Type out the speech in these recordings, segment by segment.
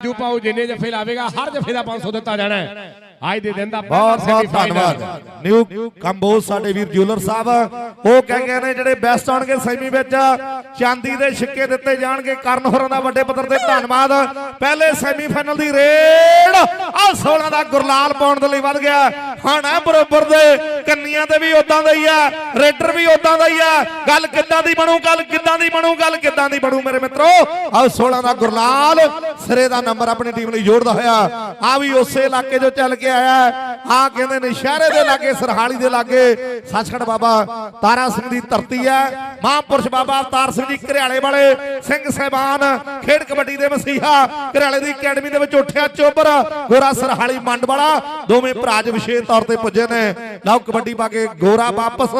ਜੂ ਪਾਉ ਜਿੰਨੇ ਜਫੇ ਲਾਵੇਗਾ ਹਰ ਜਫੇ ਦਾ 500 ਦਿੱਤਾ ਜਾਣਾ ਹੈ। ਅੱਜ ਦੇ ਦਿਨ ਦਾ ਬਹੁਤ ਬਹੁਤ। ਧੰਨਵਾਦ ਨਿਊ ਕੰਬੋਜ ਸਾਡੇ ਵੀਰ ਜੂਲਰ ਸਾਹਿਬ ਉਹ ਕਹਿ ਗਏ ਨੇ ਜਿਹੜੇ ਬੈਸਟ ਆਉਣਗੇ ਸੈਮੀ ਵਿੱਚ ਚਾਂਦੀ ਦੇ ਸਿੱਕੇ ਦਿੱਤੇ ਜਾਣਗੇ ਕਰਨ ਹੋਰਾਂ ਦਾ ਵੱਡੇ ਪੱਧਰ ਤੇ ਧੰਨਵਾਦ। ਪਹਿਲੇ ਸੈਮੀ ਫਾਈਨਲ ਦੀ ਰੇਡ ਆ 16 ਦਾ ਗੁਰਲਾਲ ਪਾਉਣ ਦੇ ਲਈ ਵੱਧ ਗਿਆ। ਹੁਣ ਹੈ ਬਰੋਬਰ ਦੇ ਕੰਨੀਆਂ ਤੇ ਵੀ ਉਦਾਂ ਦਾ ਹੀ ਆ ਰੇਡਰ ਵੀ ਉਦਾਂ ਦਾ ਹੀ ਆ। ਗੱਲ ਕਿੱਦਾਂ ਦੀ ਬਣੂ ਗੱਲ ਕਿੱਦਾਂ ਦੀ ਬਣੂ ਗੱਲ ਕਿੱਦਾਂ ਦੀ ਬਣੂ ਮੇਰੇ ਮਿੱਤਰੋ? ਆ 16 ਦਾ ਗੁਰਲਾਲ ਸਿਰੇ ਦਾ ਨੰਬਰ ਆਪਣੀ ਟੀਮ ਲਈ ਜੋੜਦਾ ਹੋਇਆ। ਆ ਵੀ ਉਸੇ ਇਲਾਕੇ ਜੋ ਚੱਲ ਕੇ ਆਇਆ ਆ ਕਹਿੰਦੇ ਨੇ, ਸ਼ਹਿਰੇ ਦੇ ਲਾਗੇ, ਸਰਹਾਲੀ ਦੇ ਲਾਗੇ ਸੱਚਖੰਡ ਬਾਬਾ ਤਾਰਾ ਸਿੰਘ ਦੀ ਧਰਤੀ ਹੈ। ਮਹਾਂਪੁਰਸ਼ ਬਾਬਾ ਅਵਤਾਰ ਸਿੰਘ ਜੀ, ਘਰਿਆਲੇ ਵਾਲੇ ਸਿੰਘ ਸਹਿਬਾਨ, ਖੇਡ ਕਬੱਡੀ ਦੇ ਮਸੀਹਾ, ਘਰਿਆਲੇ ਦੀ ਅਕੈਡਮੀ ਦੇ ਵਿੱਚ ਉੱਠਿਆ ਚੋਬਰ, ਗੋਰਾ ਸਰਹਾਲੀ ਮੰਡ ਵਾਲਾ। ਦੋਵੇਂ ਭਰਾ ਅੱਜ ਵਿਸ਼ੇਸ਼ ਤੌਰ ਤੇ ਪੁੱਜੇ ਨੇ। ਲਓ, ਕਬੱਡੀ ਪਾ ਕੇ ਗੋਰਾ ਵਾਪਸ।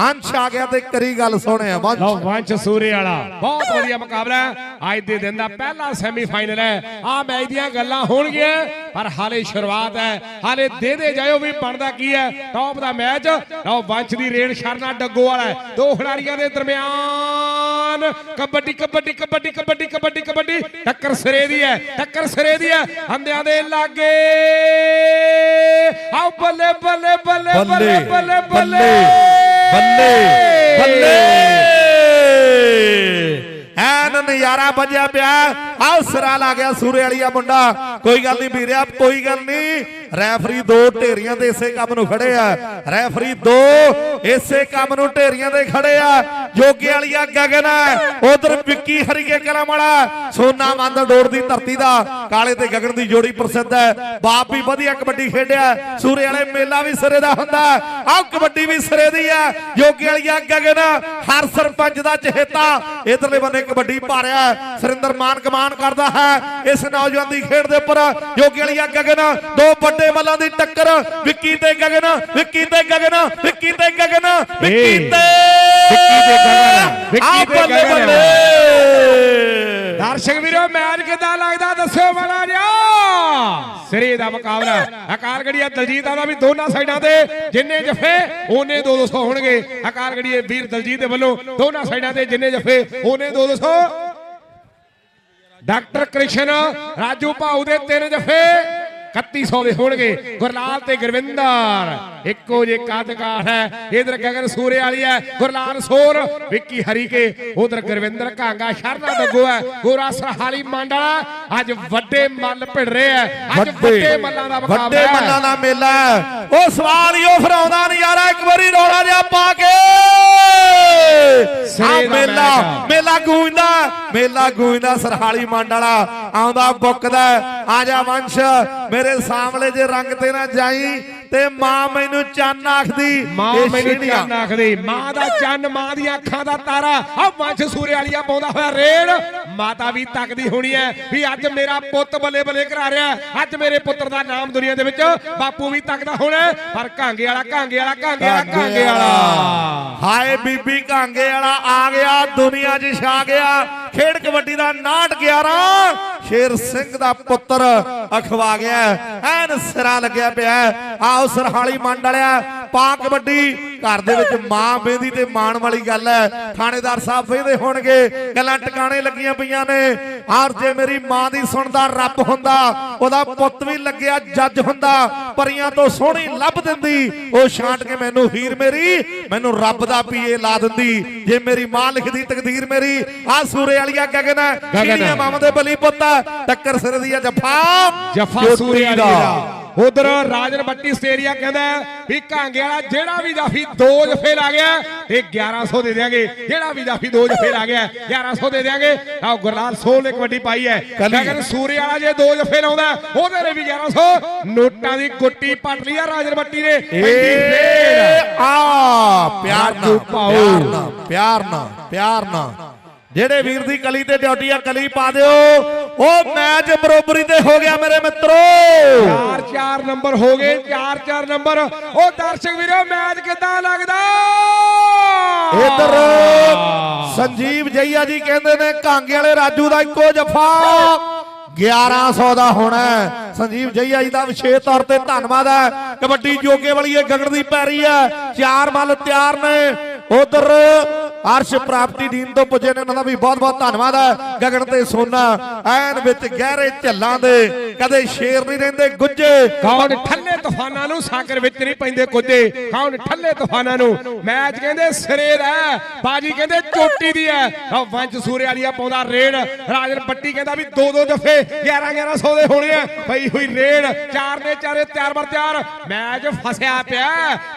ਅੰਸ਼ ਆ ਗਿਆ ਤੇ ਕਰੀ ਗੱਲ ਸੋਹਣਿਆ ਵੰਸ਼। ਲਓ, ਵੰਸ਼ ਸੂਰੇ ਵਾਲਾ। ਬਹੁਤ ਵਧੀਆ ਮੁਕਾਬਲਾ ਅੱਜ ਦੇ ਦਿਨ ਦਾ ਪਹਿਲਾ ਸੈਮੀਫਾਈਨਲ ਹੈ। ਆ ਮੈਚ ਦੀਆਂ ਗੱਲਾਂ ਹੋਣਗੀਆਂ, ਪਰ ਹਾਲੇ ਸ਼ੁਰੂਆਤ ਹੈ। ਹਾਲੇ ਦੇ ਦੇ ਜਾਇਓ ਵੀ ਬਣਦਾ ਕੀ ਹੈ। ਟੌਪ ਦਾ ਮੈਚ ਲਓ ਵੰਸ਼ ਦੀ ਰੇਡ ਸ਼ਰਨਾ ਡੱਗੋ ਵਾਲਾ। ਦੋ ਖਿਡਾਰੀਆਂ ਦੇ ਦਰਮਿਆਨ। ਕਬੱਡੀ ਕਬੱਡੀ ਕਬੱਡੀ ਕਬੱਡੀ ਕਬੱਡੀ ਕਬੱਡੀ। ਟੱਕਰ ਸਿਰੇ ਦੀ ਹੈ ਟੱਕਰ ਸਿਰੇ ਦੀ ਹੈ। ਹੰਦਿਆਂ ਦੇ ਲਾਗੇ। ਆਓ ਬੱਲੇ ਬੱਲੇ ਬੱਲੇ ਬੱਲੇ ਬੱਲੇ। ਬੱਲੇ ਬੱਲੇ ਬੱਲੇ। ਐਨ ਨਜ਼ਾਰਾ ਵੱਜਿਆ ਪਿਆ। ਆਹ ਸਿਰਾ ਲਾ ਗਿਆ ਸੂਰੇ ਵਾਲੀਆ ਮੁੰਡਾ। ਕੋਈ ਗੱਲ ਨਹੀਂ ਵੀਰਿਆ, ਕੋਈ ਗੱਲ ਨਹੀਂ ਰੈਫਰੀ ਦੋ ਢੇਰੀਆਂ ਦੇ ਇਸੇ ਕੰਮ ਨੂੰ ਖੜੇ ਆ। ਰੈਫਰੀ ਦੋ ਇਸੇ ਕੰਮ ਨੂੰ ਢੇਰੀਆਂ ਦੇ ਖੜੇ ਆ। ਜੋਗੇ ਵਾਲੀਆ ਗਗਨ ਉਧਰ ਵਿੱਕੀ ਹਰੀਕੇ ਕਰਾਂ ਵਾਲਾ। ਸੋਨਾ ਮੰਦ ਡੋੜ ਦੀ ਧਰਤੀ ਦਾ। ਕਾਲੇ ਤੇ ਗਗਨ ਦੀ ਜੋੜੀ ਪ੍ਰਸਿੱਧ ਹੈ। ਬਾਪ ਵੀ ਵਧੀਆ ਕਬੱਡੀ ਖੇਡਿਆ। ਸੂਰੇ ਵਾਲੇ ਮੇਲਾ ਵੀ ਸਿਰੇ ਦਾ ਹੁੰਦਾ। ਆਹ ਕਬੱਡੀ ਵੀ ਸਿਰੇ ਦੀ ਆ ਜੋਗੇ ਵਾਲੀਆ ਗਗਨ ਹਰ ਸਰਪੰਚ ਦਾ ਚਹੇਤਾ। ਇਧਰਲੇ ਬੰਨੇ ਕਬੱਡੀ ਪਾ ਰਿਹਾ ਹੈ। ਸੁਰਿੰਦਰ ਮਾਨ ਕਮਾਨ ਕਰਦਾ ਹੈ। ਇਸ ਨੌਜਵਾਨ ਦੀ ਖੇਡ ਦੇ ਉੱਪਰ ਜੋਗੇ ਵਾਲੀਆ ਗਗਨ ਦੋ ਵੱਡੇ ਮੱਲਾਂ ਦੀ ਟੱਕਰ। ਵਿੱਕੀ ਤੇ ਗਗਨ। ਵਿੱਕੀ ਤੇ ਗਗਨ। ਵਿੱਕੀ ਤੇ ਗਗਨ। ਵਿੱਕੀ ਤੇ ਵਿੱਕੀ ਗਗਨ, ਗਗਨ। ਦਰਸ਼ਕ ਵੀਰੋ ਮੈਚ ਕਿਦਾਂ ਲੱਗਦਾ ਦੱਸਿਓ ਮਾੜਾ ਜਿਹਾ। ਸ੍ਰੀ ਦਾ ਮੁਕਾਬਲਾ। ਅਕਾਲ ਗੜੀਆ ਦਲਜੀਤ ਆਦਾ ਵੀ ਦੋਨਾਂ ਸਾਈਡਾਂ ਤੇ। ਜਿੰਨੇ ਜਫੇ ਉਹਨੇ 200 ਹੋਣਗੇ। ਅਕਾਲ ਗੜੀਏ ਵੀਰ ਦਲਜੀਤ ਦੇ ਵੱਲੋਂ ਦੋਨਾਂ ਸਾਈਡਾਂ ਤੇ ਜਿੰਨੇ ਜਫੇ ਉਹਨੇ 200 ਡਾਕਟਰ ਕ੍ਰਿਸ਼ਨ ਰਾਜੂ ਭਾਊ ਦੇ ਤਿੰਨ ਜਫੇ। 3100 ਦੇ ਹੋਣਗੇ। ਗੁਰਲਾਲ ਤੇ ਗੁਰਵਿੰਦਰ। ਇੱਕੋ ਜੇ ਕਾਦਕਾਰ ਹੈ। ਇਧਰ ਗਗਨ ਸੂਰੇ ਵਾਲੀ ਹੈ। ਗੁਰਲਾਲ ਸੋਰ ਵਿੱਕੀ ਹਰੀਕੇ ਉਧਰ ਗੁਰਵਿੰਦਰ ਕਾਂਗਾ ਸ਼ਰਨਾ ਡੱਗੋ ਹੈ। ਗੋਰਾ ਸਰਹਾਲੀ ਮੰਡਲਾ ਅੱਜ ਵੱਡੇ ਮੱਲ ਭਿੜ ਰਹੇ ਹੈ। ਅੱਜ ਵੱਡੇ ਮੱਲਾਂ ਦਾ ਮੁਕਾਬਲਾ ਵੱਡੇ ਮੱਲਾਂ ਦਾ ਮੇਲਾ। ਉਹ ਸਵਾਲ ਹੀ ਉਹ ਫਿਰ ਆਉਂਦਾ ਨਜ਼ਾਰਾ ਇੱਕ ਵਾਰੀ ਰੋਲਾ ਜਿਹਾ ਪਾ ਕੇ। ਆ ਮੇਲਾ। ਮੇਲਾ। ਗੂੰਜਦਾ ਮੇਲਾ ਗੂੰਜਦਾ ਸਰਹਾਲੀ ਮੰਡ ਵਾਲਾ। ਆਉਂਦਾ ਬੁੱਕਦਾ। ਆ ਜਾ ਵੰਸ਼ ਮੇਰੇ ਸਾਹਮਣੇ ਜੇ ਰੰਗ ਤੇ ਨਾ ਜਾਈ ਤੇ ਮਾਂ ਮੈਨੂੰ ਚੰਨ ਆਖਦੀ ਮਾਂ ਮੈਨੂੰ। ਚੰਨ ਆਖਦੀ। ਮਾਂ ਦਾ ਚੰਨ ਮਾਂ ਦੀਆਂ ਅੱਖਾਂ ਦਾ ਤਾਰਾ। ਆ ਵੰਸ਼ ਸੂਰੇ ਵਾਲੀਆ ਪਾਉਂਦਾ ਹੋਇਆ ਰੇਡ ਮਾਤਾ ਵੀ ਤੱਕਦੀ ਹੋਣੀ ਹੈ ਵੀ ਅੱਜ ਮੇਰਾ ਪੁੱਤ ਬੱਲੇ ਬੱਲੇ ਕਰਾ ਰਿਹਾ। ਅੱਜ ਮੇਰੇ ਪੁੱਤਰ ਦਾ ਨਾਮ ਦੁਨੀਆ ਦੇ ਵਿੱਚ ਬਾਪੂ ਵੀ ਤੱਕਦਾ ਹੋਣਾ। ਪਰ ਕਾਂਗੇ ਵਾਲਾ ਕਾਂਗੇ ਵਾਲਾ ਕਾਂਗੇ ਵਾਲਾ ਕਾਂਗੇ ਵਾਲਾ। ਹਾਏ ਬੀਬੀ ਕਾਂਗੇ ਵਾਲਾ ਆ ਗਿਆ ਦੁਨੀਆ 'ਚ ਛਾ ਗਿਆ। ਖੇਡ ਕਬੱਡੀ ਦਾ 911 ਸ਼ੇਰ ਸਿੰਘ ਦਾ ਪੁੱਤਰ ਅਖਵਾ ਗਿਆ ਐਨ ਸਿਰਾ ਲੱਗਿਆ ਪਿਆ ਆਓ ਸਰਹਾਲੀ ਮੰਡ ਵਾਲਿਆ ਪਾ ਕਬੱਡੀ। ਘਰ ਦੇ ਵਿੱਚ ਮਾਂ ਬੇਦੀ ਤੇ ਮਾਣ ਵਾਲੀ ਗੱਲ ਹੈ। ਥਾਣੇਦਾਰ ਸਾਹਿਬ ਵੇਦੇ ਹੋਣਗੇ ਗੱਲਾਂ ਟਿਕਾਣੇ ਲੱਗੀਆਂ ਪਈਆਂ ਨੇ। ਆਰ ਜੇ ਮੇਰੀ ਮਾਂ ਦੀ ਸੁਣਦਾ ਰੱਬ ਹੁੰਦਾ ਉਹਦਾ ਪੁੱਤ ਵੀ ਲੱਗਿਆ ਜੱਜ ਹੁੰਦਾ ਪਰੀਆਂ ਤੋਂ ਸੋਹਣੀ ਲੱਭ ਦਿੰਦੀ। ਉਹ ਛਾਂਟ ਕੇ ਮੈਨੂੰ ਹੀਰ ਮੇਰੀ ਮੈਨੂੰ ਰੱਬ ਦਾ ਪੀਏ ਲਾ ਦਿੰਦੀ। ਜੇ ਮੇਰੀ ਮਾਂ ਲਿਖਦੀ ਤਕਦੀਰ ਮੇਰੀ ਆ ਸੂਰੇ ਵਾਲੀਆ ਗਗਨ। ਛੀਣੀਆਂ ਮਾਂ ਦੇ ਬਲੀ ਪੁੱਤ ਟੱਕਰ ਸਿਰ ਦੀ ਜਫਾ ਜਫਾ ਸੂਰੇ ਵਾਲੀ ਦਾ। ਉਧਰ ਰਾਜਨ ਬੱਟੀ ਸਟੇਰੀਆ ਕਹਿੰਦਾ ਵੀ ਕਾਂਗੇ ਵਾਲਾ ਜਿਹੜਾ ਵੀ ਜਾਫੀ ਦੋ ਜਫੇ ਲਾ ਗਿਆ ਤੇ 1100 ਦੇ ਦੇਾਂਗੇ ਜਿਹੜਾ ਵੀ ਜਾਫੀ ਦੋ ਜਫੇ ਲਾ ਗਿਆ 1100 ਦੇ ਦੇਾਂਗੇ ਆਹ ਗੁਰਲਾਲ ਸੋਲ ਨੇ ਕਬੱਡੀ ਪਾਈ ਹੈ। ਲੇਕਿਨ ਸੂਰੇ ਵਾਲਾ ਜੇ ਦੋ ਜਫੇ ਲਾਉਂਦਾ ਉਹਦੇ ਨੇ ਵੀ 1100 ਨੋਟਾਂ ਦੀ ਗੁੱਟੀ ਪੱਟ ਲਈ ਆ ਰਾਜਨ ਬੱਟੀ ਨੇ ਆ ਪਿਆਰ ਨਾਲ। ਪਿਆਰ ਨਾਲ ਪਿਆਰ ਨਾਲ ਪਿਆਰ ਨਾਲ। ਜਿਹੜੇ ਵੀਰ ਦੀ ਕਲੀ ਤੇ ਡਿਊਟੀ ਆ ਕਲੀ ਪਾ ਦਿਓ। ਉਹ ਮੈਚ ਬਰੋਬਰੀ ਤੇ ਹੋ ਗਿਆ ਮੇਰੇ ਮਿੱਤਰੋ। ਚਾਰ ਚਾਰ ਨੰਬਰ ਹੋ ਗਏ ਚਾਰ ਚਾਰ ਨੰਬਰ। ਉਹ ਦਰਸ਼ਕ ਵੀਰੋ ਮੈਚ ਕਿੱਦਾਂ ਲੱਗਦਾ? ਇਧਰ ਸੰਜੀਵ ਜਈਆ ਜੀ ਕਹਿੰਦੇ ਨੇ ਕਾਂਗੇ ਵਾਲੇ ਰਾਜੂ ਦਾ ਇੱਕੋ ਜਫਾ। 1100 ਦਾ ਹੋਣਾ। ਸੰਜੀਵ ਜਈਆ ਜੀ ਦਾ ਵਿਸ਼ੇਸ਼ ਤੌਰ ਤੇ ਧੰਨਵਾਦ ਹੈ। ਕਬੱਡੀ ਜੋਗੇ ਵਾਲੀ ਇਹ ਗਗਨ ਦੀ ਪੈਰੀ ਹੈ। ਚਾਰ ਮੱਲ ਤਿਆਰ ਨੇ। ਉਧਰ ਅਰਸ਼ ਪ੍ਰਾਪਤੀ ਦੀਨ ਤੋਂ ਪੁੱਜੇ ਨੇ, ਉਹਨਾਂ ਦਾ ਵੀ ਬਹੁਤ ਬਹੁਤ ਧੰਨਵਾਦ ਹੈ। ਗਗਨ ਤੇ ਸੋਨਾ, ਐਨ ਵਿੱਚ ਗਹਿਰੇ ਝੱਲਾਂ ਦੇ, ਕਦੇ ਸ਼ੇਰ ਨਹੀਂ ਰਹਿੰਦੇ ਗੁੱਜੇ ਕੌਣ ਠੱਲੇ ਤੂਫਾਨਾਂ ਨੂੰ ਸਾਗਰ ਵਿੱਚ ਨਹੀਂ ਪੈਂਦੇ ਕੁੱਦੇ ਕੌਣ ਠੱਲੇ ਤੂਫਾਨਾਂ ਨੂੰ? ਮੈਚ ਕਹਿੰਦੇ ਸਿਰੇ ਦਾ ਬਾਜੀ ਕਹਿੰਦੇ ਚੋਟੀ ਦੀ ਹੈ। ਆ ਵੰਜ ਸੂਰੇ ਵਾਲੀਆ ਪਾਉਂਦਾ ਰੇਡ ਰਾਜਨ ਪੱਟੀ ਕਹਿੰਦਾ ਵੀ ਦੋ ਦੋ ਦਫੇ 11 1100 ਦੇ ਹੋਣੇ ਆ। ਪਈ ਹੋਈ ਰੇਡ ਚਾਰ ਨੇ ਚਾਰੇ ਤਿਆਰ ਬਰ ਤਿਆਰ। ਮੈਚ ਫਸਿਆ ਪਿਆ,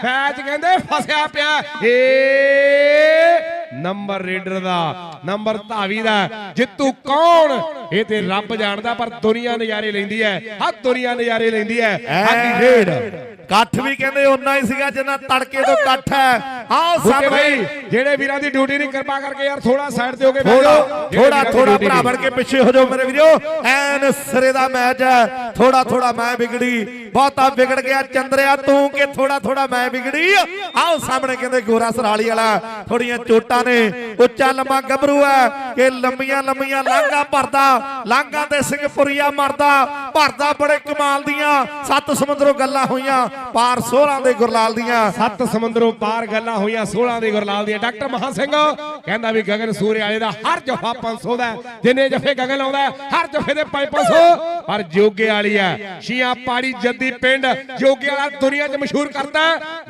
ਮੈਚ ਕਹਿੰਦੇ ਫਸਿਆ ਪਿਆ। ਏ ਨੰਬਰ ਰੇਡਰ ਦਾ ਨੰਬਰ ਧਾਵੀ ਦਾ। ਜਿੱਤੂ ਕੌਣ? ਇਹ ਤੇ ਰੱਬ ਜਾਣਦਾ ਪਰ ਦੁਨੀਆ ਨਜ਼ਾਰੇ ਲੈਂਦੀ ਹੈ। ਹਾਂ ਦੁਨੀਆ ਨਜ਼ਾਰੇ ਲੈਂਦੀ ਹੈ। ਸਾਡੀ ਰੇਡ ਇਕੱਠ ਵੀ ਕਹਿੰਦੇ ਓਨਾ ਹੀ ਸੀਗਾ ਜਿੰਨਾ ਤੜਕੇ ਤੋਂ ਇਕੱਠ ਹੈ। ਆਓ ਸਾਹਮਣੇ ਭਾਈ ਜਿਹੜੇ ਵੀਰਾਂ ਦੀ ਡਿਊਟੀ ਨਹੀਂ ਕਿਰਪਾ ਕਰਕੇ ਯਾਰ ਥੋੜਾ ਸਾਈਡ ਤੇ ਹੋ ਕੇ ਥੋੜਾ ਜਾਓ। ਥੋੜਾ ਥੋੜਾ ਭਰਾ। ਬਣ ਕੇ ਪਿੱਛੇ ਹੋ ਜਾਓ ਮੇਰੇ ਵੀਰੋ। ਐਨ ਸਿਰੇ ਦਾ ਮੈਚ ਹੈ। ਥੋੜਾ ਥੋੜਾ ਮੈਂ ਵਿਗੜੀ। ਬਹੁਤਾ ਵਿਗੜ ਗਿਆ ਚੰਦਰਿਆ, ਤੂੰ ਕਿ ਥੋੜਾ ਥੋੜਾ ਮੈਂ ਵਿਗੜੀ ਆਓ ਸਾਹਮਣੇ ਕਹਿੰਦੇ ਗੋਰਾ ਸਰਾਲੀ ਵਾਲਾ ਥੋੜੀਆਂ ਚੋਟਾਂ ਨੇ, ਉੱਚਾ ਲੰਮਾ ਗੱਭਰੂ ਹੈ ਕਿ ਲੰਮੀਆਂ ਲੰਮੀਆਂ ਲਾਂਗਾ ਭਰਦਾ ਲਾਂਗਾ ਤੇ ਸਿੰਘਪੁਰੀਆ ਮਰਦਾ, ਭਰਦਾ ਬੜੇ ਕਮਾਲ ਦੀਆਂ, ਸੱਤ ਸਮੁੰਦਰੋਂ ਗੱਲਾਂ ਹੋਈਆਂ, ਪਾਰ ਸੋਹਰਾਂ ਦੇ ਗੁਰਲਾਲ ਦੀਆਂ। ਸੱਤ ਸਮੁੰਦਰੋਂ ਪਾਰ ਗੱਲਾਂ ਹੋਈਆਂ 16 ਦੇ ਗੁਰਲਾਲ ਦੀਆਂ। ਡਾਕਟਰ ਮਹਾ ਸਿੰਘ ਕਹਿੰਦਾ ਵੀ ਗਗਨ ਸੂਰੇ ਵਾਲੇ ਦਾ ਹਰ ਜਫਾ 500 ਦਾ ਜਿੰਨੇ ਜਫੇ ਗਗਨ ਲਾਉਂਦਾ ਹਰ ਜਫੇ ਦੇ 500 ਪਰ ਜੋਗੇ ਵਾਲੀ ਹੈ ਸ਼ੀਆਂ ਪਾੜੀ ਜੱਦੀ ਪਿੰਡ ਜੋਗੇ ਵਾਲਾ ਦੁਨੀਆ 'ਚ ਮਸ਼ਹੂਰ ਕਰਦਾ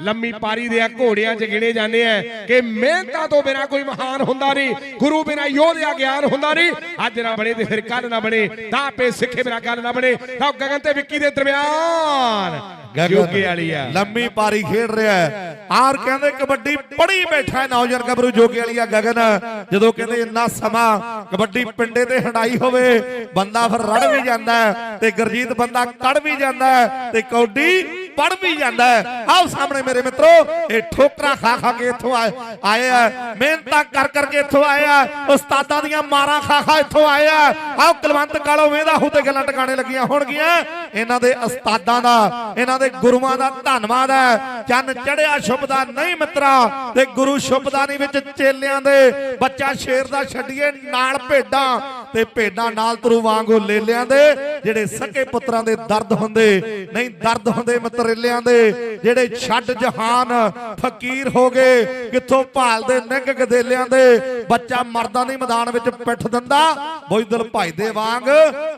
ਲੰਮੀ ਪਾਰੀ ਦੇ ਆ, ਘੋੜਿਆਂ 'ਚ ਗਿਣੇ ਜਾਂਦੇ ਆ ਕਿ ਮਿਹਨਤਾਂ ਤੋਂ ਬਿਨਾ ਕੋਈ ਮਹਾਨ ਹੁੰਦਾ ਨਹੀਂ, ਗੁਰੂ ਬਿਨਾ ਯੋਧਿਆ ਗਿਆਨ ਹੁੰਦਾ ਨਹੀਂ। ਅੱਜ ਨਾ ਬਣੇ ਤੇ ਫਿਰ ਕੱਲ ਨਾ ਬਣੇ, ਤਾਂ ਪੇ ਸਿੱਖੇ ਬਿਨਾ ਗੱਲ ਨਾ ਬਣੇ। ਤਾਂ ਗਗਨ ਤੇ ਵਿੱਕੀ ਦੇ ਦਰਮਿਆਨ। ਜੋਗੇ ਵਾਲੀ ਆ। ਲੰਮੀ ਪਾਰੀ ਖੇਡ ਰਿਹਾ ਹੈ। ਆਰ ਕਹਿੰਦੇ ਕਬੱਡੀ ਪੜੀ ਬੈਠਾ ਨੌਜਵਾਨ ਗੱਭਰੂ ਜੋਗੇ ਵਾਲੀਆ ਗਗਨ। ਜਦੋਂ ਕਹਿੰਦੇ ਇੰਨਾ ਸਮਾਂ ਕਬੱਡੀ ਪਿੰਡੇ ਤੇ ਹੰਡਾਈ ਹੋਵੇ ਬੰਦਾ ਫਿਰ ਰੜ ਵੀ ਜਾਂਦਾ ਤੇ ਗੁਰਜੀਤ ਬੰਦਾ ਕੜ ਵੀ ਜਾਂਦਾ ਤੇ ਕੌਡੀ ਪੜ ਵੀ ਜਾਂਦਾ ਆਓ ਸਾਹਮਣੇ ਮੇਰੇ ਮਿੱਤਰੋ, ਇਹ ਠੋਕਰਾਂ ਖਾ ਖਾ ਕੇ ਇੱਥੋਂ ਆਏ ਆਏ ਆ। ਮਿਹਨਤਾਂ ਕਰ ਕਰਕੇ ਇੱਥੋਂ ਆਏ ਆ। ਉਸਤਾਦਾਂ ਦੀਆਂ ਮਾਰਾਂ ਖਾ ਖਾ ਇੱਥੋਂ ਆਏ ਆ। ਆਓ ਕੁਲਵੰਤ ਕਾਲੋ ਵੇਂਦਾ ਹੂ ਤੇ ਗੱਲਾਂ ਟਿਕਾਣੇ ਲੱਗੀਆਂ ਹੋਣਗੀਆਂ। ਇਹਨਾਂ ਦੇ ਉਸਤਾਦਾਂ ਦਾ, ਇਹਨਾਂ ਦੇ ਗੁਰੂਆਂ ਦਾ ਧੰਨਵਾਦ ਹੈ। ਚੰਨ ਚੜਿਆ ਸ਼ੁਭ ਦਾ ਨਹੀਂ ਮਿੱਤਰਾ, ਤੇ ਗੁਰੂ ਸ਼ੁਭਦਾ ਨਹੀਂ ਵਿੱਚ ਚੇਲਿਆਂ ਦੇ। ਬੱਚਾ ਸ਼ੇਰ ਦਾ ਛੱਡੀਏ, ਨਾਲ ਭੇਡਾਂ। ਤੇ ਭੇਡਾਂ ਨਾਲ ਤਰੂ ਵਾਂਗੂ ਲੇਲਿਆਂ ਦੇ, ਜਿਹੜੇ ਸਕੇ ਪੁੱਤਰਾਂ ਦੇ ਦਰਦ ਹੁੰਦੇ, ਨਹੀਂ ਦਰਦ ਹੁੰਦੇ ਮਤਰੇਲਿਆਂ ਦੇ, ਜਿਹੜੇ ਛੱਡ ਜਹਾਨ, ਫਕੀਰ ਹੋ ਗਏ, ਕਿੱਥੋਂ ਭਾਲਦੇ ਨਿੱਘ ਗਦੇਲਿਆਂ ਦੇ, ਬੱਚਾ ਮਰਦਾਂ ਦੀ ਮੈਦਾਨ ਵਿੱਚ ਪਿੱਠ ਦਿੰਦਾ ਬੋਈਦਲ ਭਾਈ ਦੇ ਵਾਂਗ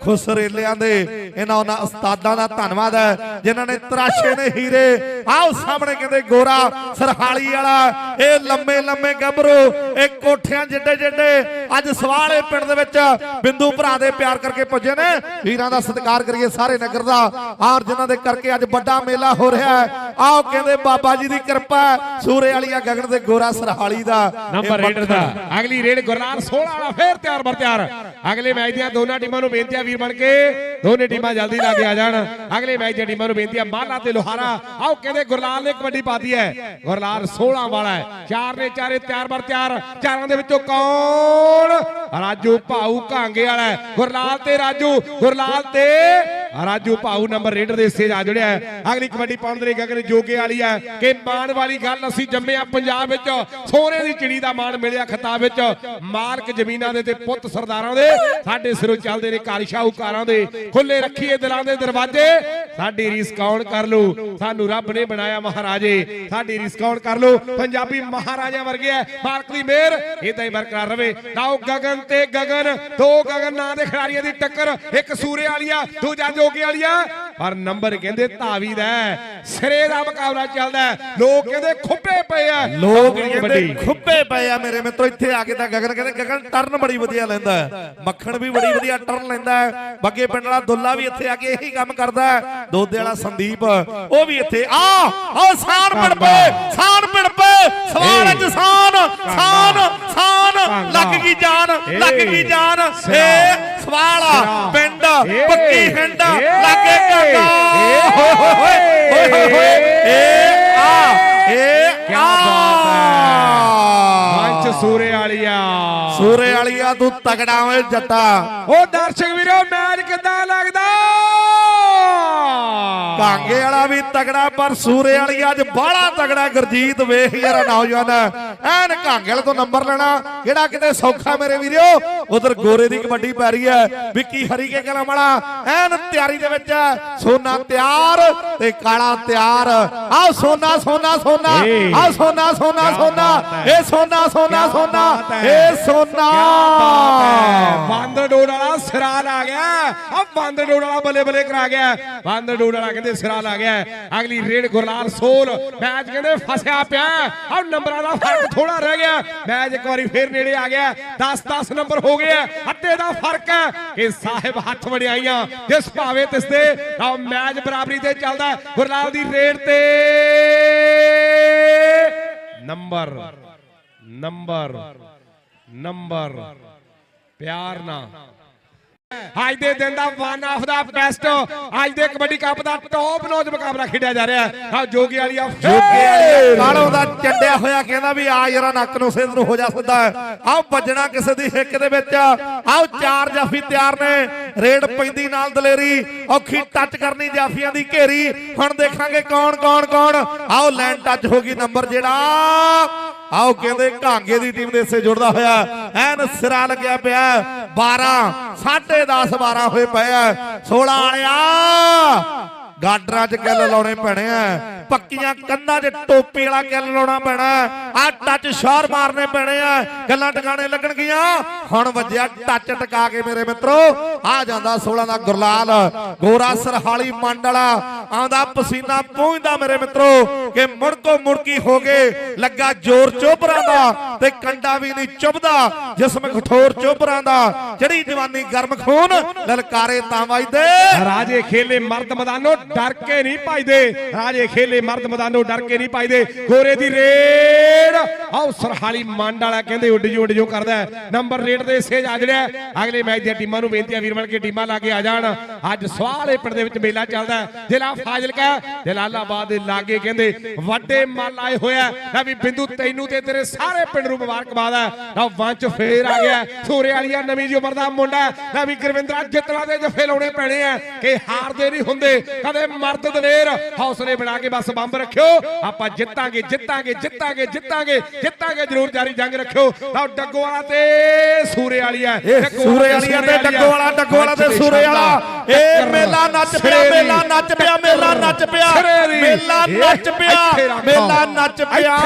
ਖੁਸਰੇਲਿਆਂ ਦੇ। ਇਹਨਾਂ ਉਹਨਾਂ ਉਸਤਾਦਾਂ ਦਾ ਧੰਨਵਾਦ ਹੈ, ਜਿਨ੍ਹਾਂ ਨੇ ਤਰਾਸ਼ੇ ਨੇ ਹੀਰੇ। ਆਓ ਸਾਹਮਣੇ ਕਹਿੰਦੇ, ਗੋਰਾ ਸਰਹਾਲੀ ਵਾਲਾ, ਇਹ ਲੰਮੇ ਲੰਮੇ ਗੱਭਰੂ, ਇਹ ਕੋਠਿਆਂ ਜਿੱਡੇ ਜਿੱਡੇ ਅੱਜ ਸਵਾਲੇ ਪਿੰਡ ਦੇ ਵਿੱਚ ਬਿੰਦੂ ਭਰਾ ਦੇ ਪਿਆਰ ਕਰਕੇ ਪੁੱਜੇ ਨੇ। ਵੀਰਾਂ ਦਾ ਸਤਿਕਾਰ ਕਰੀਏ ਸਾਰੇ ਨਗਰ ਦਾ। ਆਰ ਜਿਨ੍ਹਾਂ ਦੇ ਕਰਕੇ ਅੱਜ ਵੱਡਾ ਮੇਲਾ ਹੋ ਰਿਹਾ ਹੈ। ਆਓ ਕਹਿੰਦੇ ਬਾਬਾ ਜੀ ਦੀ ਕਿਰਪਾ ਸੂਰੇ ਵਾਲੀਆ ਗਗਨ ਦੇ ਗੋਰਾ ਸਰਹਾਲੀ ਦਾ। ਨੰਬਰ ਰੇਡਰ ਦਾ। ਅਗਲੀ ਰੇਡ ਗੁਰਨਾਮ 16 ਵਾਲਾ ਫੇਰ ਤਿਆਰ ਬਰ ਤਿਆਰ। ਅਗਲੇ ਮੈਚ ਦੀਆਂ ਦੋਨਾਂ ਟੀਮਾਂ ਨੂੰ ਬੇਨਤੀ ਆ ਵੀਰ ਬਣ ਕੇ ਦੋਨੇ ਟੀਮਾਂ ਜਲਦੀ ਲਾ ਕੇ ਆ ਜਾਣ। ਅਗਲੇ ਮੈਚ ਦੀਆਂ ਟੀਮਾਂ ਨੂੰ ਬੇਨਤੀ ਆ ਮਾਲਾ ਤੇ ਲੋਹਾਰਾ। ਆਓ, ਕਹਿੰਦੇ ਗੁਰਲਾਲ ਨੇ ਕਬੱਡੀ ਪਾਤੀ ਹੈ। ਗੁਰਲਾਲ 16 ਵਾਲਾ ਹੈ। ਚਾਰ ਨੇ ਚਾਰੇ, ਤਿਆਰ ਬਰ ਤਿਆਰ। ਚਾਰਾਂ ਦੇ ਵਿੱਚੋਂ ਕੌਣ? ਰਾਜੂ ਭਾਊ ਕਾਂਗੇ ਵਾਲਾ ਗੁਰਲਾਲ ਤੇ ਰਾਜੂ, ਗੁਰਲਾਲ ਤੇ ਰਾਜੂ ਭਾਊ ਨੰਬਰ ਰੇਡਰ ਦੇ ਹਿੱਸੇ ਆ ਜੁੜਿਆ ਅਗਲੀ ਕਬੱਡੀ ਪਾਉਣ ਦੇ ਗਗਨ ਜੋਗੇ ਵਾਲੀ ਹੈ ਕਿ ਮਾਣ ਵਾਲੀ ਗੱਲ ਅਸੀਂ ਜੰਮੇ ਪੰਜਾਬ ਵਿੱਚ। ਸੋਨੇ ਦੀ ਚਿੜੀ ਦਾ ਮਾਣ ਮਿਲਿਆ ਖਿਤਾਬ ਵਿੱਚ। ਮਾਲਕ ਜ਼ਮੀਨਾਂ ਦੇ ਤੇ ਪੁੱਤ ਸਰਦਾਰਾਂ ਦੇ। ਸਾਡੇ ਸਿਰੋਂ ਚੱਲਦੇ ਨੇ ਘਰ ਸ਼ਾਹੂਕਾਰਾਂ ਦੇ। ਖੁੱਲੇ ਰੱਖੀਏ ਦਿਲਾਂ ਦੇ ਦਰਵਾਜ਼ੇ। ਸਾਡੀ ਰੀਸ ਕੌਣ ਕਰ ਲੂ? ਸਾਨੂੰ ਰੱਬ ਨੇ ਬਣਾਇਆ ਮਹਾਰਾਜੇ। ਸਾਡੀ ਰੀਸ ਕੌਣ ਕਰ ਲੂ? ਪੰਜਾਬੀ ਮਹਾਰਾਜਾ ਵਰਗੇ ਹੈ। ਮਾਲਕ ਦੀ ਮਿਹਰ ਇਦਾਂ ਹੀ ਬਰਕਰਾਰ ਰਵੇ। ਨਾਓ ਗਗਨ ਤੇ ਗਗਨ। ਦੋ ਗਗਨ ਨਾਂ ਦੇ ਖਿਡਾਰੀਆਂ ਦੀ ਟੱਕਰ। ਇੱਕ ਸੂਰੇ ਵਾਲੀਆ ਦੂਜਾ ਜੋਗੇ ਵਾਲੀਆ। ਪਰ ਨੰਬਰ ਕਹਿੰਦੇ ਧਾਵੀ ਦਾ। ਸਿਰੇ ਦਾ ਮੁਕਾਬਲਾ ਚੱਲਦਾ। ਲੋਕ ਕਹਿੰਦੇ ਖੁੱਪੇ ਪਏ ਆ। ਲੋਕ ਕਹਿੰਦੇ। ਖੁੱਬੇ ਪਏ ਆ ਮੇਰੇ ਮਿੱਤਰੋ ਇੱਥੇ ਆ ਕੇ ਤਾਂ ਗਗਨ ਕਹਿੰਦੇ ਗਗਨ ਟਰਨ ਬੜੀ ਵਧੀਆ ਲੈਂਦਾ ਮੱਖਣ ਵੀ ਬੜੀ ਵਧੀਆ ਟਰਨ ਲੈਂਦਾ ਬੱਗੇ ਪਿੰਡ ਵਾਲਾ ਦੁੱਲਾ ਵੀ ਇੱਥੇ ਆ ਕੇ ਇਹੀ ਕੰਮ ਕਰਦਾ ਦੋਦੇ ਵਾਲਾ ਸੰਦੀਪ ਉਹ ਵੀ ਇੱਥੇ ਆ ਆ ਸਾਨ ਪਿੰਡ ਪਏ ਸਾਨ ਪਿੰਡ ਪਏ। ਸਵਾਲ ਚ ਸਾਨ ਸਾਨ ਸਾਨ ਲੱਗ ਗਈ ਜਾਨ ਲੱਗ ਗਈ ਜਾਨ। ਏ ਸਵਾਲ ਪਿੰਡ ਪੱਕੀ ਹਿੰਡ ਲਾਗੇ ਕਾਕਾ ਹੋਏ ਹੋਏ ਹੋਏ ਹੋਏ ਏ ਆ ਏ। ਕਿਆ ਬਾਤ ਹੈ। ਮੰਚ ਸੂਰੇ ਵਾਲੀਆ ਸੂਰੇ ਵਾਲੀਆ ਤੂੰ ਤਗੜਾ ਓਏ ਜੱਟਾ। ਉਹ ਦਰਸ਼ਕ ਵੀਰੋ ਮੈਚ ਕਿੱਦਾਂ ਲੱਗਦਾ? ਕਾਂਗੇ ਵਾਲਾ ਵੀ ਤਗੜਾ ਪਰ ਸੂਰੇ ਵਾਲੀ ਅੱਜ ਬਾਹਲਾ ਤਗੜਾ। ਗੁਰਜੀਤ ਵੇਖ ਯਾਰ ਨੌਜਵਾਨ। ਐਨ ਕਾਂਗੇ ਵਾਲੇ ਤੋਂ ਨੰਬਰ ਲੈਣਾ। ਕਿਹੜਾ ਕਿਤੇ ਸੌਖਾ ਮੇਰੇ ਵੀਰੋ ਉਧਰ ਗੋਰੇ ਦੀ ਕਬੱਡੀ ਪੈ ਰਹੀ ਹੈ। ਵਿੱਕੀ ਹਰੀਕੇ ਕਲਾ ਵਾਲਾ ਐਨ ਤਿਆਰੀ ਦੇ ਵਿੱਚ ਹੈ। ਸੋਨਾ ਤਿਆਰ ਤੇ ਕਾਲਾ ਤਿਆਰ। ਆਹ ਸੋਨਾ ਸੋਨਾ ਸੋਨਾ। ਆਹ ਸੋਨਾ ਸੋਨਾ ਸੋਨਾ। ਇਹ ਸੋਨਾ ਸੋਨਾ ਸੋਨਾ। ਇਹ ਸੋਨਾ। ਬਾਂਦਰ ਡੋੜ ਵਾਲਾ ਸਿਰਾਲ ਆ ਗਿਆ। ਆ ਬਾਂਦਰ ਡੋੜ ਵਾਲਾ ਬੱਲੇ ਬੱਲੇ ਕਰਾ ਗਿਆ। ਬਾਂਦਰ ਡੋੜ ਵਾਲਾ ਕਹਿੰਦੇ ਸਿਰਾਲ ਆ ਗਿਆ। ਅਗਲੀ ਰੇਡ ਗੁਰਲਾਲ ਸੋਲ। ਮੈਚ ਕਹਿੰਦੇ ਫਸਿਆ ਪਿਆ। ਆ ਨੰਬਰਾਂ ਦਾ ਫ਼ਰਕ ਥੋੜਾ ਰਹਿ ਗਿਆ। ਮੈਚ ਇੱਕ ਵਾਰੀ ਫੇਰ ਨੇੜੇ ਆ ਗਿਆ। 10 10 ਨੰਬਰ ਹੋ ਗਏ ਅੱਧੇ ਦਾ ਫ਼ਰਕ ਹੈ ਕਿ ਸਾਹਿਬ ਹੱਥ ਵੜਿਆਈਆਂ ਜਿਸ ਭਾਵੇਂ ਤਿਸ ਦੇ ਆ ਮੈਚ ਬਰਾਬਰੀ ਤੇ ਚੱਲਦਾ ਗੁਰਲਾਲ ਦੀ ਰੇਡ ਤੇ ਨੰਬਰ ਨੰਬਰ ਨੰਬਰ, ਪਿਆਰ ਨਾਲ ਅੱਜ ਦੇ ਦਿਨ ਦਾ ਵਨ ਆਫ ਦਾ ਬੈਸਟ ਅੱਜ ਦੇ ਕਬੱਡੀ ਕੱਪ ਦਾ ਟੌਪ ਨੌਜ ਮੁਕਾਬਲਾ ਖੇਡਿਆ ਜਾ ਰਿਹਾ ਹੈ। ਆ ਜੋਗੀ ਵਾਲੀਆ ਕਾਲੋਂ ਦਾ ਚੰਡਿਆ ਹੋਇਆ ਕਹਿੰਦਾ ਵੀ ਆ ਯਾਰਾ ਨੱਕ ਨੂੰ ਸਿੱਧ ਨੂੰ ਹੋ ਜਾ ਸਕਦਾ ਆਹ ਵੱਜਣਾ ਕਿਸੇ ਦੀ ਹਿੱਕ ਦੇ ਵਿੱਚ। ਆਹ ਚਾਰ ਜਾਫੀ ਤਿਆਰ ਨੇ। ਰੇਡ ਪੈਂਦੀ ਨਾਲ ਦਲੇਰੀ। ਔਖੀ ਟੱਚ ਕਰਨੀ ਜਾਫੀਆਂ ਦੀ ਘੇਰੀ। ਹੁਣ ਦੇਖਾਂਗੇ ਕੌਣ ਕੌਣ ਕੌਣ। ਆਓ ਲਾਈਨ ਟੱਚ ਹੋ ਗਈ ਨੰਬਰ ਜਿਹੜਾ। ਆਓ ਕਹਿੰਦੇ ਘਾਂਗੇ ਦੀ ਟੀਮ ਦੇ ਹਿੱਸੇ ਜੁੜਦਾ ਹੋਇਆ ਐਨ ਸਿਰਾ ਲੱਗਿਆ ਪਿਆ 12 10:30 12 ਹੋਏ ਪਏ ਆ। 16 ਵਾਲਿਆ, ਗਾਡਰਾਂ 'ਚ ਗੱਲ ਲਾਉਣੇ ਪੈਣੇ ਆ। ਪੱਕੀਆਂ ਕੰਧਾਂ 'ਚ ਟੋਪੀ ਵਾਲਾ ਗੱਲ ਲਾਉਣਾ ਪੈਣਾ। ਆ ਟੱਚ ਸ਼ਾਰ ਮਾਰਨੇ ਪੈਣੇ ਆ। ਗੱਲਾਂ ਟਿਕਾਣੇ ਲੱਗਣਗੀਆਂ। ਹੁਣ ਵੱਜਿਆ ਟੱਚ ਟਿਕਾ ਕੇ ਮੇਰੇ ਮਿੱਤਰੋ। ਆ ਜਾਂਦਾ 16 ਦਾ ਗੁਰਲਾਲ। ਗੋਰਾ ਸਰਹਾਲੀ ਮੰਡਲਾ ਆਂਦਾ ਪਸੀਨਾ ਪੂੰਝਦਾ ਮੇਰੇ ਮਿੱਤਰੋ ਕਿ ਮੁੜਕੋ ਮੁੜਕੀ ਹੋ ਗਏ। ਲੱਗਾ ਜ਼ੋਰ ਚੋਬਰਾਂ ਦਾ ਤੇ ਕੰਡਾ ਵੀ ਨਹੀਂ ਚੁੱਭਦਾ। ਜਿਸਮ ਕਠੋਰ ਚੋਬਰਾਂ ਦਾ। ਜਿਹੜੀ ਜਵਾਨੀ ਗਰਮ ਖੂਨ ਲਲਕਾਰੇ ਤਾਂ ਵੱਜਦੇ। ਰਾਜੇ ਖੇਲੇ ਮਰਦ ਮਦਾਨੋ ਡਰ ਕੇ ਨਹੀਂ ਭਜਦੇ ਰਾਜੇ ਖੇਲੇ ਮਰਦ ਮਦਾਨੋ ਡਰ ਕੇ ਨਹੀਂ ਭਜਦੇ ਗੋਰੇ ਦੀ ਰੇ ਰੇਡ ਆਓ ਸਰਹਾਲੀ ਮੰਡ ਵਾਲਾ ਕਹਿੰਦੇ ਉੱਡ ਜੋ ਉੱਡ ਜੋ ਕਰਦਾ ਨੰਬਰ ਰੇਟ ਦੇ ਹਿੱਸੇ ਆ ਜਿਹੜਾ ਅਗਲੇ ਮੈਚ ਦੀਆਂ ਟੀਮਾਂ ਨੂੰ ਬੇਨਤੀ ਆ ਵੀਰ ਬਣ ਕੇ ਟੀਮਾਂ ਲਾ ਕੇ ਆ ਜਾਣ। ਅੱਜ ਸਵਾਲੇ ਪਿੰਡ ਦੇ ਵਿੱਚ ਮੇਲਾ ਚੱਲਦਾ ਜ਼ਿਲ੍ਹਾ ਫਾਜ਼ਿਲਕਾ ਜਲਾਲਾਬਾਦ ਦੇ ਲਾਗੇ ਕਹਿੰਦੇ ਵੱਡੇ ਮੱਲ ਆਏ ਹੋਇਆ ਲੈ ਵੀ ਬਿੰਦੂ, ਤੈਨੂੰ ਤੇ ਤੇਰੇ ਸਾਰੇ ਪਿੰਡ ਨੂੰ ਮੁਬਾਰਕਬਾਦ ਹੈ। ਆ ਵੰਚ ਫੇਰ ਆ ਗਿਆ ਸੂਰੇ ਵਾਲੀਆ ਨਵੀਂ ਜੀ ਉਮਰ ਦਾ ਮੁੰਡਾ ਹੈ। ਵੀ ਗੁਰਵਿੰਦਰਾ ਜਿੱਤਣਾ ਦੇ ਜਫੇ ਲਾਉਣੇ ਪੈਣੇ ਆ। ਕਿ ਹਾਰਦੇ ਨਹੀਂ ਹੁੰਦੇ। ਕਦੇ ਮਰਦ ਦਲੇਰ ਹੌਸਲੇ ਬਣਾ ਕੇ ਬਸ ਬੰਬ ਰੱਖਿਓ। ਆਪਾਂ ਜਿੱਤਾਂਗੇ ਜਿੱਤਾਂਗੇ ਜਿੱਤਾਂਗੇ। ਜਿੱਤਾਂਗੇ ਜਿੱਤਾਂਗੇ ਜ਼ਰੂਰ ਜਾਰੀ ਜੰਗ ਰੱਖਿਓ। ਲਓ ਡੱਗੋ ਵਾਲਾ ਤੇ ਸੂਰੇ ਵਾਲੀਆ ਸੂਰੇ ਵਾਲੀਆਂ ਤੇ ਡੱਗੋ ਵਾਲਾ ਡੱਗੋ ਵਾਲਾ ਤੇ ਸੂਰੇ ਵਾਲਾ ਇਹ ਮੇਲਾ ਨੱਚ ਪਿਆ ਮੇਲਾ ਨੱਚ ਪਿਆ ਮੇਲਾ ਨੱਚ ਪਿਆ। ਮੇਲਾ ਨੱਚ ਪਿਆ ਮੇਲਾ ਨੱਚ ਪਿਆ।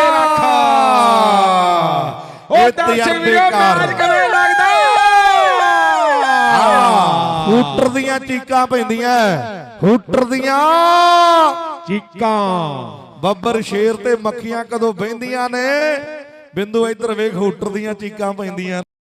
ਉਹ ਦਰਸ਼ਕ ਵੀਰੋ ਮੈਚ ਕਿਵੇਂ ਲੱਗਦਾ ਹੂਟਰ ਦੀਆਂ ਚੀਕਾਂ ਪੈਂਦੀਆਂ ਹੂਟਰ ਦੀਆਂ ਚੀਕਾਂ। ਬੱਬਰ ਸ਼ੇਰ ਤੇ ਮੱਖੀਆਂ ਕਦੋਂ ਬਹਿੰਦੀਆਂ ਨੇ? ਬਿੰਦੂ ਇੱਧਰ ਵੇਖ ਹੂਟਰ ਦੀਆਂ ਚੀਕਾਂ ਪੈਂਦੀਆਂ